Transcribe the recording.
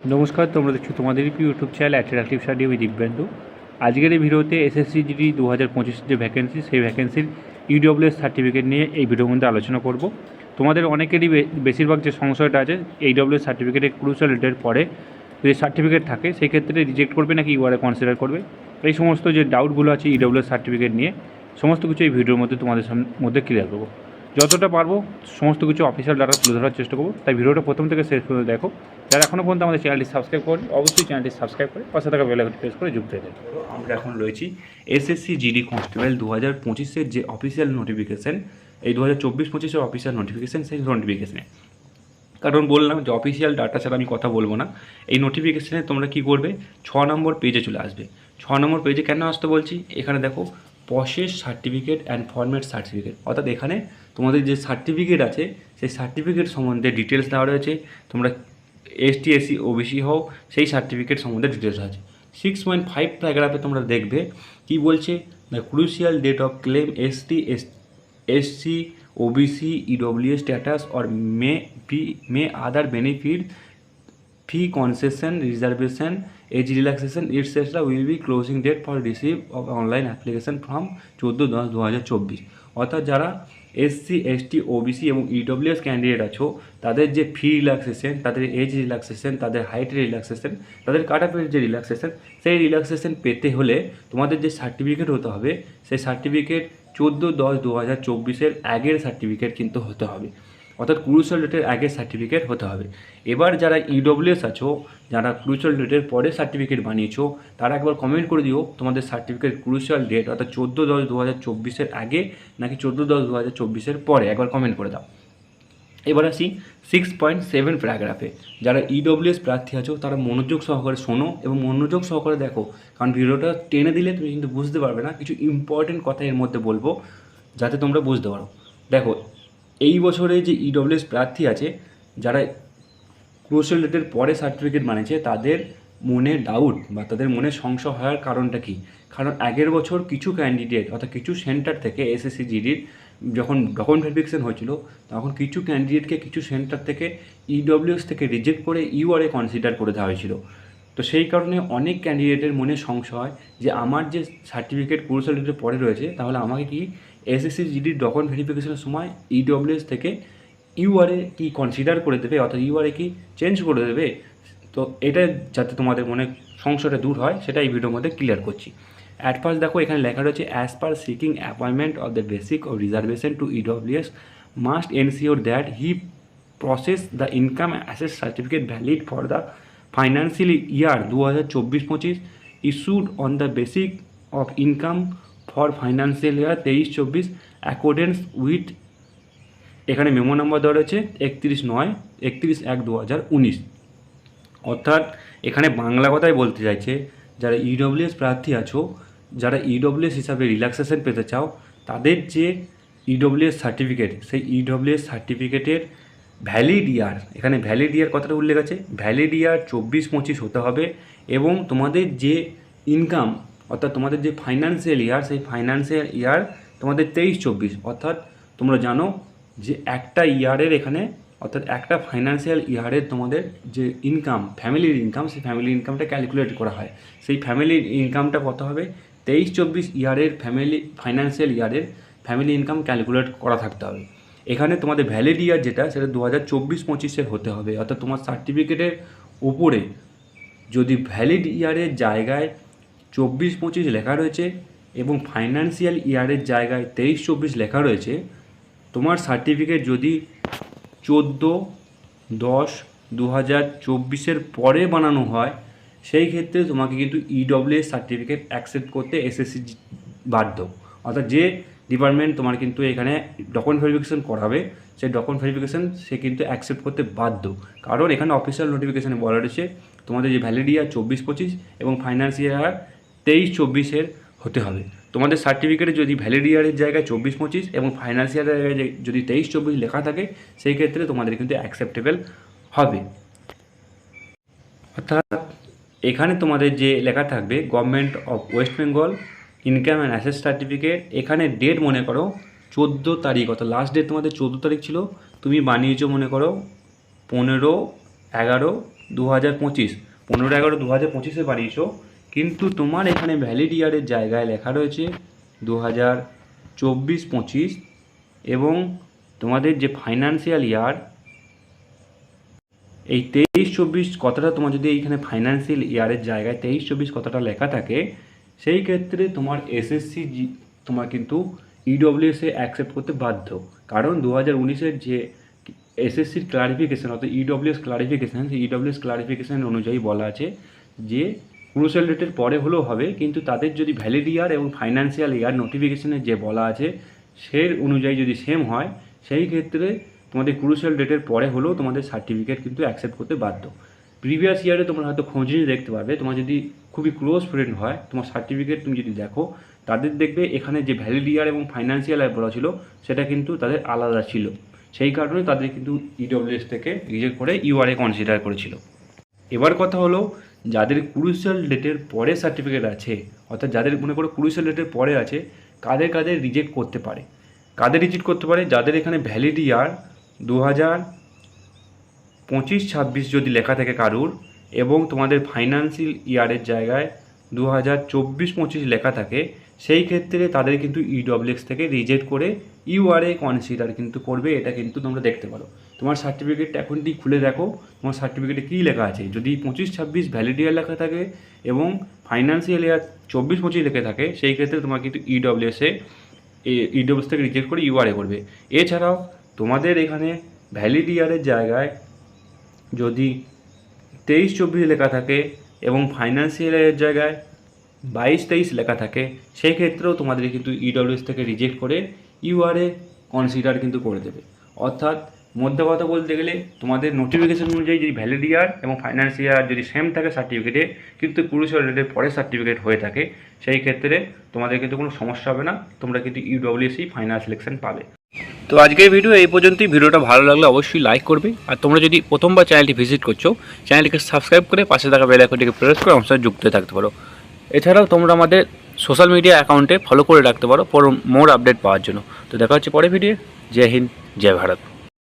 নমস্কার, তোমরা দেখছ তোমাদের ইউটিউব চ্যানেল অ্যাট্রাকটিভ স্টাডি আমি দিব্যেন্দু। আজকের এই ভিডিওতে এসএসসি জিডি দু হাজার পঁচিশের যে ভ্যাকেন্সি সেই ভ্যাকেন্সির ইডব্লিউএস সার্টিফিকেট নিয়ে এই ভিডিওর মধ্যে আলোচনা করব। তোমাদের অনেকেরই বেশিরভাগ যে সংশয়টা আছে এইডব্লিউএস সার্টিফিকেটের ক্রুশাল ডেটের পরে যদি সার্টিফিকেট থাকে, সেই ক্ষেত্রে রিজেক্ট করবে নাকি ইউআরএ কনসিডার করবে? এই সমস্ত যে ডাউটগুলো আছে ইডব্লিউএস সার্টিফিকেট নিয়ে, সমস্ত কিছু এই ভিডিওর মধ্যে তোমাদের মধ্যে ক্লিয়ার করব। যতটা পারব সমস্ত কিছু অফিসিয়াল ডাটা তুলে ধরার চেষ্টা করব। তাই ভিডিওটা প্রথম থেকে শেষ পর্যন্ত দেখো। যারা এখনও পর্যন্ত আমাদের চ্যানেলটি সাবস্ক্রাইব করেন, অবশ্যই চ্যানেলটি সাবস্ক্রাইব করে পাশে থাকা বেলাইকনটি প্রেস করে যুক্ত হয়ে আমরা এখন রয়েছি এসএসসি জিডি কনস্টেবল দু হাজার পঁচিশের যে অফিসিয়াল নোটিফিকেশান এই দু হাজার চব্বিশ পঁচিশের অফিসিয়াল নোটিফিকেশন সেই নোটিফিকেশনে কারণ বললাম যে অফিসিয়াল ডাটা ছাড়া আমি কথা বলব না। এই নোটিফিকেশানে তোমরা কি করবে? ছ নম্বর পেজে চলে আসবে। ছ নম্বর পেজে কেন আসতে বলছি? এখানে দেখো process certificate and format certificate অর্থাৎ এখানে তোমাদের যে সার্টিফিকেট আছে সেই সার্টিফিকেট সম্বন্ধে ডিটেলস দেওয়া রয়েছে। তোমরা এসটি এসসি ওবিসি হও সেই সার্টিফিকেট সম্বন্ধে ডিটেলস আছে। সিক্স পয়েন্ট ফাইভ প্যারাগ্রাফে তোমরা দেখবে কি বলছে? The crucial date of claim ST S SC, OBC, EWS status or may be may other benefit fee concession, reservation, age relaxation, etc. will be closing date for receive of online application from চোদ্দ দশ দু হাজার চব্বিশ অর্থাৎ যারা SC ST OBC এবং EWS candidate আছো তাদের যে ফি রিল্যাক্সেশন তাদের এজ রিল্যাক্সেশন তাদের হাইট রিল্যাক্সেশন তাদের কাট অফের যে রিল্যাক্সেশন সেই রিল্যাক্সেশন পেতে হলে তোমাদের যে সার্টিফিকেট হতে হবে সেই সার্টিফিকেট চোদ্দ দশ দু হাজার চব্বিশের আগের সার্টিফিকেট কিন্তু হতে হবে অর্থাৎ ক্রুশাল ডেটের আগে সার্টিফিকেট হতে হবে। এবার যারা ইডব্লিউএস আছো, যারা ক্রুশাল ডেটের পরে সার্টিফিকেট বানিয়েছো, তারা একবার কমেন্ট করে দিও তোমাদের সার্টিফিকেট ক্রুশাল ডেট অর্থাৎ চোদ্দ দশ দু হাজার চব্বিশের আগে নাকি চোদ্দ দশ দু হাজার চব্বিশের পরে, একবার কমেন্ট করে দাও। এবার আসি সিক্স পয়েন্ট সেভেন প্যারাগ্রাফে যারা ইডব্লিউএস প্রার্থী আছো, তারা মনোযোগ সহকারে শোনো এবং মনোযোগ সহকারে দেখো, কারণ ভিডিওটা টেনে দিলে তুমি কিন্তু বুঝতে পারবে না, কিছু ইম্পর্টেন্ট কথা এর মধ্যে বলব, যাতে তোমরা বুঝতে পারো। দেখো এই বছরে যে ইডব্লিউএস প্রার্থী আছে, যারা ক্রোশাল ডেটের পরে সার্টিফিকেট বানিয়েছে, তাদের মনে ডাউট বা তাদের মনে সংশয় হওয়ার কারণটা কি? কারণ আগের বছর কিছু ক্যান্ডিডেট অর্থাৎ কিছু সেন্টার থেকে এসএসসি জিডির যখন ডকুমেন্ট ভেরিফিকেশন হয়েছিল, তখন কিছু ক্যান্ডিডেটকে কিছু সেন্টার থেকে ইডব্লিউএস থেকে রিজেক্ট করে ইউআরএ কনসিডার করে দেওয়া হয়েছিল। তো সেই কারণে অনেক ক্যান্ডিডেটের মনে সংশয় যে, আমার যে সার্টিফিকেট কোর্সাল ডেটের পরে রয়েছে, তাহলে আমাকে কি এসএসসি জিডির ডকুমেন্ট ভেরিফিকেশনের সময় ইডব্লিউএস থেকে ইউআরএ কি কনসিডার করে দেবে, অর্থাৎ ইউআরএ কি চেঞ্জ করে দেবে, তো এটা যাতে তোমাদের মনে সংশয়টা দূর হয় সেটা এই ভিডিওর মধ্যে ক্লিয়ার করছি। অ্যাট ফার্স্ট দেখো, এখানে লেখা রয়েছে as per seeking appointment of the basic of reservation to EWS must ensure that he process the income assess certificate valid for the financial year দু হাজার চব্বিশ পঁচিশ issued on the basic of income for financial year তেইশ চব্বিশ accordance with, এখানে memo number দেওয়া রয়েছে, একত্রিশ নয়, একত্রিশ এক দু হাজার উনিশ। অর্থাৎ এখানে বাংলা কথাই বলতে চাইছে, যারা ইডব্লিউএস প্রার্থী আছো, যারা ইডব্লিউএস হিসাবে রিল্যাক্সেশন পেতে চাও, তাদের যে ইডব্লিউএস সার্টিফিকেট সেই ইডব্লিউএস সার্টিফিকেটের ভ্যালিড ইয়ার এখানে ভ্যালিড ইয়ার কথাটা উল্লেখ আছে ভ্যালিড ইয়ার চব্বিশ পঁচিশ হতে হবে এবং তোমাদের যে ইনকাম অর্থাৎ তোমাদের যে ফাইন্যান্সিয়াল ইয়ার সেই ফাইন্যান্সিয়াল ইয়ার তোমাদের তেইশ, চব্বিশ। অর্থাৎ তোমরা জানো যে একটা ইয়ারের এখানে, অর্থাৎ একটা ফাইন্যান্সিয়াল ইয়ারের তোমাদের যে ইনকাম ফ্যামিলির ইনকাম সেই ফ্যামিলি ইনকামটা ক্যালকুলেট করা হয়। সেই ফ্যামিলির ইনকামটা কত হবে? তেইশ, চব্বিশ ইয়ারের ফ্যামিলি ফাইন্যান্সিয়াল ইয়ারের ফ্যামিলি ইনকাম ক্যালকুলেট করা থাকতে হবে। এখানে তোমাদের ভ্যালিড ইয়ার যেটা, সেটা দু হাজার চব্বিশ পঁচিশের হতে হবে। অর্থাৎ তোমার সার্টিফিকেটের উপরে যদি ভ্যালিড ইয়ারের জায়গায় চব্বিশ পঁচিশ লেখা রয়েছে এবং ফাইন্যান্সিয়াল ইয়ারের জায়গায় তেইশ চব্বিশ লেখা রয়েছে। তোমার সার্টিফিকেট যদি চোদ্দ দশ দু হাজার চব্বিশের পরে বানানো হয়, সেই ক্ষেত্রে তোমাকে কিন্তু ইডব্লিউএস সার্টিফিকেট অ্যাকসেপ্ট করতে এসএসসি বাধ্য অর্থাৎ যে ডিপার্টমেন্ট তোমার কিন্তু এখানে ডকুমেন্ট ভেরিফিকেশন করাবে, সেই ডকুমেন্ট ভেরিফিকেশন সে কিন্তু অ্যাকসেপ্ট করতে বাধ্য। কারণ এখানে অফিসিয়াল নোটিফিকেশানে বলা রয়েছে, তোমাদের যে ভ্যালিড ইয়ার চব্বিশ পঁচিশ এবং ফাইন্যান্স ইয়ার তেইশ চব্বিশের হতে হবে। তোমাদের সার্টিফিকেটে যদি ভ্যালিড ইয়ারের জায়গায় চব্বিশ পঁচিশ এবং ফাইন্যান্স ইয়ারের জায়গায় যদি তেইশ চব্বিশ লেখা থাকে, সেই ক্ষেত্রে তোমাদের কিন্তু অ্যাকসেপ্টেবল হবে। অর্থাৎ এখানে তোমাদের যে লেখা থাকবে government of West Bengal income and assess certificate এখানে ডেট মনে করো চোদ্দ তারিখ, অর্থাৎ লাস্ট ডেট তোমাদের চোদ্দ তারিখ ছিল, তুমি বানিয়েছো মনে করো পনেরো এগারো দু হাজার পঁচিশ। পনেরো এগারো দু হাজার পঁচিশে বানিয়েছো কিন্তু তোমার এখানে ভ্যালিড ইয়ারের জায়গায় লেখা রয়েছে দু হাজার চব্বিশ পঁচিশ এবং তোমাদের যে ফাইন্যান্সিয়াল ইয়ার এই তেইশ চব্বিশ কথাটা তোমার যদি এইখানে ফাইন্যান্সিয়াল ইয়ারের জায়গায় তেইশ চব্বিশ কথাটা লেখা থাকে, সেই ক্ষেত্রে তোমার এসএসসি তোমার কিন্তু ইডব্লিউএসে অ্যাকসেপ্ট করতে বাধ্য। কারণ দু হাজার উনিশের যে এসএসসির ক্লারিফিকেশান অর্থাৎ ইডব্লিউএস ক্লারিফিকেশন সেই ইডব্লিউএস ক্লারিফিকেশন অনুযায়ী বলা আছে যে ক্রুশাল ডেটের পরে হলেও হবে, কিন্তু তাদের যদি ভ্যালিড ইয়ার এবং ফাইন্যান্সিয়াল ইয়ার নোটিফিকেশনে যে বলা আছে সে অনুযায়ী যদি সেম হয়, সেই ক্ষেত্রে তোমাদের ক্রুশাল ডেটের পরে হলেও তোমাদের সার্টিফিকেট কিন্তু অ্যাকসেপ্ট করতে বাধ্য। প্রিভিয়াস ইয়ারে তোমরা হয়তো খোঁজ নিয়ে দেখতে পারবে, তোমার যদি খুবই ক্লোজ ফ্রেন্ড হয়, তোমার সার্টিফিকেট তুমি যদি দেখো, তাদের দেখবে এখানে যে ভ্যালিড ইয়ার এবং ফাইন্যান্সিয়াল ইয়ার বলা ছিল, সেটা কিন্তু তাদের আলাদা ছিল। সেই কারণে তাদের কিন্তু ইডব্লিউএস থেকে রিজেক্ট করে ইউআরএ কনসিডার করেছিল। এবার কথা হলো যাদের ক্রুশাল ডেটের পরে সার্টিফিকেট আছে, অর্থাৎ যাদের মনে করো ক্রুশাল ডেটের পরে আছে, কাদের কাদের রিজেক্ট করতে পারে? কাদের রিজেক্ট করতে পারে? যাদের এখানে ভ্যালিড ইয়ার দু হাজার পঁচিশ ছাব্বিশ যদি লেখা থাকে কারুর, এবং তোমাদের ফাইন্যান্সিয়াল ইয়ারের জায়গায় দু হাজার চব্বিশ পঁচিশ লেখা থাকে, সেই ক্ষেত্রে তাদের কিন্তু ইডব্লিউএক্স থেকে রিজেক্ট করে ইউআরএ কনসিডার কিন্তু করবে, এটা কিন্তু তোমরা দেখতে পারো। তোমার সার্টিফিকেটটা এখন খুলে দেখো? তোমার সার্টিফিকেটে কী লেখা আছে? যদি পঁচিশ, ছাব্বিশ ভ্যালিড ইয়ার লেখা থাকে এবং ফাইন্যান্সিয়াল ইয়ার চব্বিশ, পঁচিশ লেখা থাকে, সেই ক্ষেত্রে তোমার কিন্তু ইডব্লিউএসে ইডব্লিউএস থেকে রিজেক্ট করে ইউআরএ করবে। এছাড়াও তোমাদের এখানে ভ্যালিড ইয়ারের জায়গায় যদি তেইশ, চব্বিশ লেখা থাকে এবং ফাইন্যান্সিয়ালের জায়গায় বাইশ, তেইশ লেখা থাকে, সেই ক্ষেত্রেও তোমাদের কিন্তু ইডব্লিউএস থেকে রিজেক্ট করে ইউআরএ কনসিডার কিন্তু করে দেবে। অর্থাৎ মধ্যে কথা বলতে গেলে তোমাদের নোটিফিকেশন অনুযায়ী যদি ভ্যালিড ইয়ার এবং ফাইন্যান্স ইয়ার যদি সেম থাকে সার্টিফিকেটে কিন্তু ক্রুশাল ডেটের পরে সার্টিফিকেট হয়ে থাকে, সেই ক্ষেত্রে তোমাদের কিন্তু কোনো সমস্যা হবে না, তোমরা কিন্তু ইডব্লিউএসি ফাইনাল সিলেকশন পাবে। তো আজকের ভিডিও এই পর্যন্তই। ভিডিওটা ভালো লাগলে অবশ্যই লাইক করবে। আর তোমরা যদি প্রথমবার চ্যানেলটি ভিজিট করছ চ্যানেলটিকে সাবস্ক্রাইব করে পাশে থাকা বেল আইকনটিকে প্রেস করে আমার সাথে যুক্ত থাকতে পারো। এছাড়াও তোমরা আমাদের সোশ্যাল মিডিয়া অ্যাকাউন্টে ফলো করে রাখতে পারো পর মোর আপডেট পাওয়ার জন্য। তো দেখা হচ্ছে পরে ভিডিও জয় হিন্দ, জয় ভারত।